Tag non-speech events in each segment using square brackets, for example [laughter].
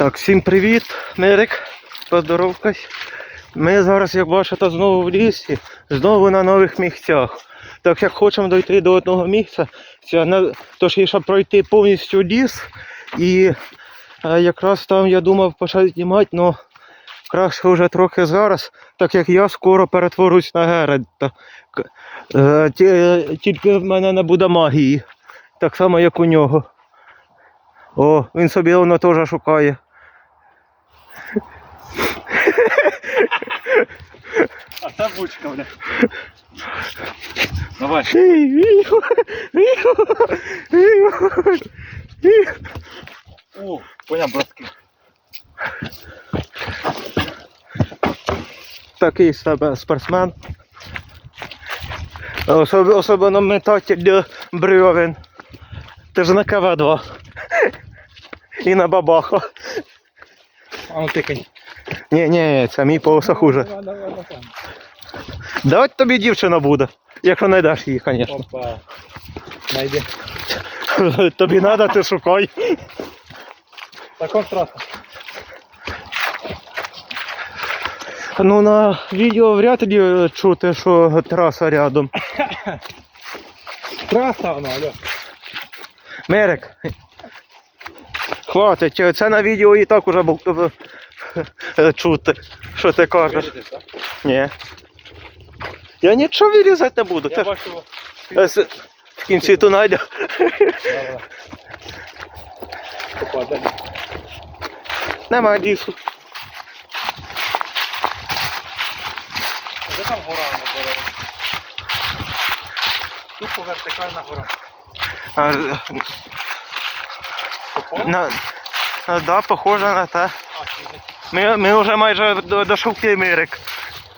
Так, всім привіт, Мирик. Поздоровкась. Ми зараз, як бачите, знову в лісі, знову на нових місцях. Так як хочемо дойти до одного місця, це на- точніше пройти повністю ліс. І е, якраз там я думав почати знімати, але краще вже трохи зараз, так як я скоро перетворюсь на Геральта. Е, Тільки в мене не буде магії. Так само, як у нього. О, він собі воно теж шукає. А це бучка, бля. Давай. О, поняв, братки. Такий себе спортсмен. Особ, особливо метатель бревен. Ти ж на КВ-2. І на бабаху. А ну тикай. Ні, ні, це мій полоса хуже. Давай, давай, давай. Давай тобі дівчина буде. Якщо знайдеш її, звісно. Опа. Найди. [laughs] Тобі треба, ти шукай. Так он траса. Ну на відео вряд ли чути, що траса рядом. [coughs] Траса вона, алло. Мерик. Хватить, це на відео і так уже був е, [laughs] чути, що ти кажеш. Ні. Я нічого вирізати не буду. Я бачу. е, в кінці тунеля. Нема лісу. Де там гора на дорозі? Тупо вертикальна гора. А, на, да, похоже на те. А? Ми, ми вже майже до, до шовки Мирик.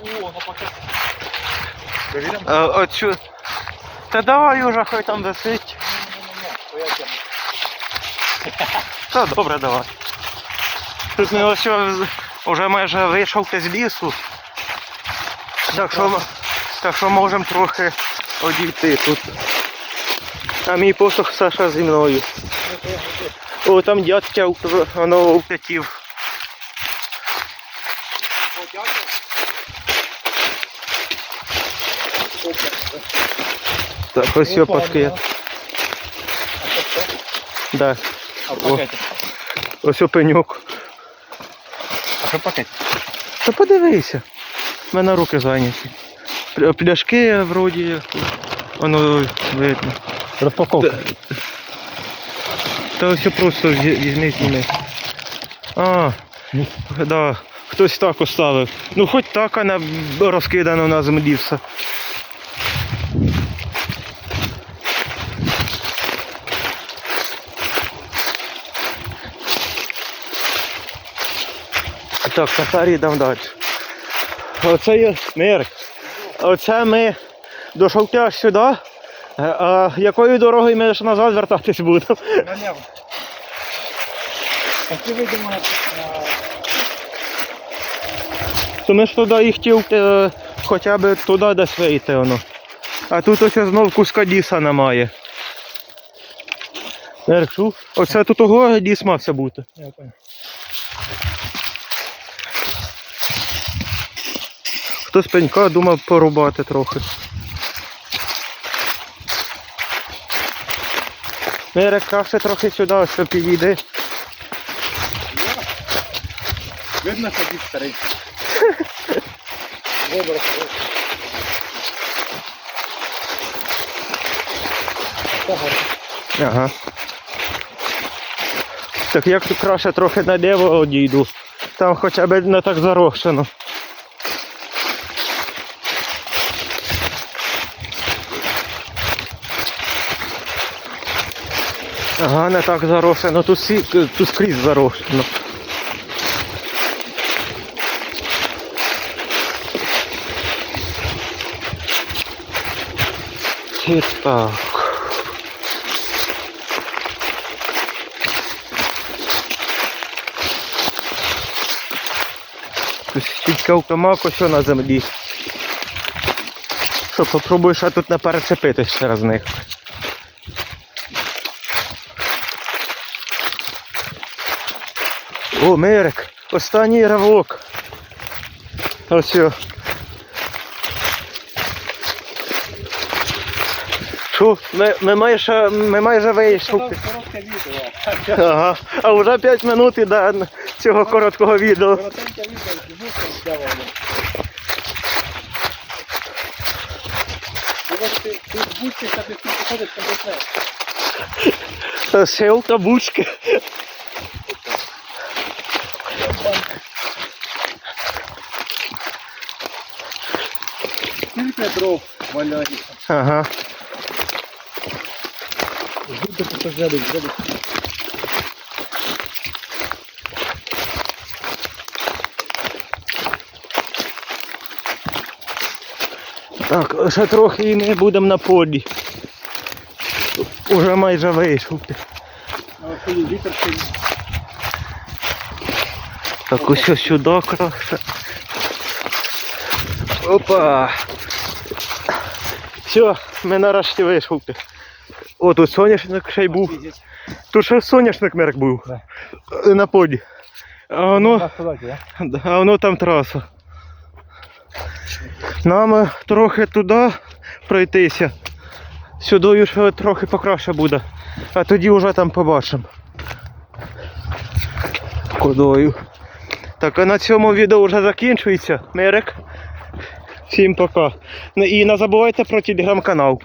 О, ну поки. Довіряємо? Е, оцю... Та давай уже, хай там висить. Та добре, давай. Тут ми ось вже майже вийшов з лісу. Так що, так що можемо трохи одійти тут. А мій посох Саша зі мною. Ну. О, там дядька в- воно втятів. О, дякую. Опа. Так, ось його Опа, да. А це? Да. А в пакеті? Ось його пеньок. А що в пакеті? Та подивися. У мене руки зайняті. Пляшки вроді. Воно видно. Розпаковка. Та ось просто візьми зніми. А, да. Хтось так оставив. Ну хоч так, а не розкидано на землі все. Так, тепер йдемо далі. Оце є мир. Оце ми дошовки аж сюди. Е, А якою дорогою ми ж назад вертатись будемо? Налево. А ти вийдемо на... То ми ж туди і хотів е, хоча б туди десь вийти воно. А тут ось знов куска ліса немає. Мерк? Оце тут того ліс мався бути. Я понял. Хтось пенька думав порубати трохи. Мерик, краще трохи сюди, ось підійди. Видно, що дід старий. [laughs] Добре. Ага. Так як тут краще трохи наліво одійду. Там хоча б не так зарощено. Ага, не так зарошено, тут, всі, тут скрізь зарошено. І так. Тут стільки автомак ось на землі. Що, попробуй ще тут не перечепитись через них. О, Мерик, останній ривок. Ось. його. Що, ми, ми, майже, ми майже вийшли. Ага. А вже 5 минут і до цього короткого відео. Коротеньке відео, ти тут Селка бучки. Дров валяється? Ага. Ждуть, поки зглядуть, зглядуть. Так, ще трохи і ми будемо на полі. Уже майже вийшов. А вітер. Так ось сюди краще. Опа. Все, ми нарешті вийшов. О, тут соняшник ще й був. Тут ще соняшник мерк був. Да. Е, На поді. А воно, а воно там траса. Нам е, трохи туди пройтися. Сюди ще трохи покраще буде. А тоді вже там побачимо. Кудою. Так, а на цьому відео вже закінчується. Мерик. Всім пока. Ну І не забувайте про телеграм-канал.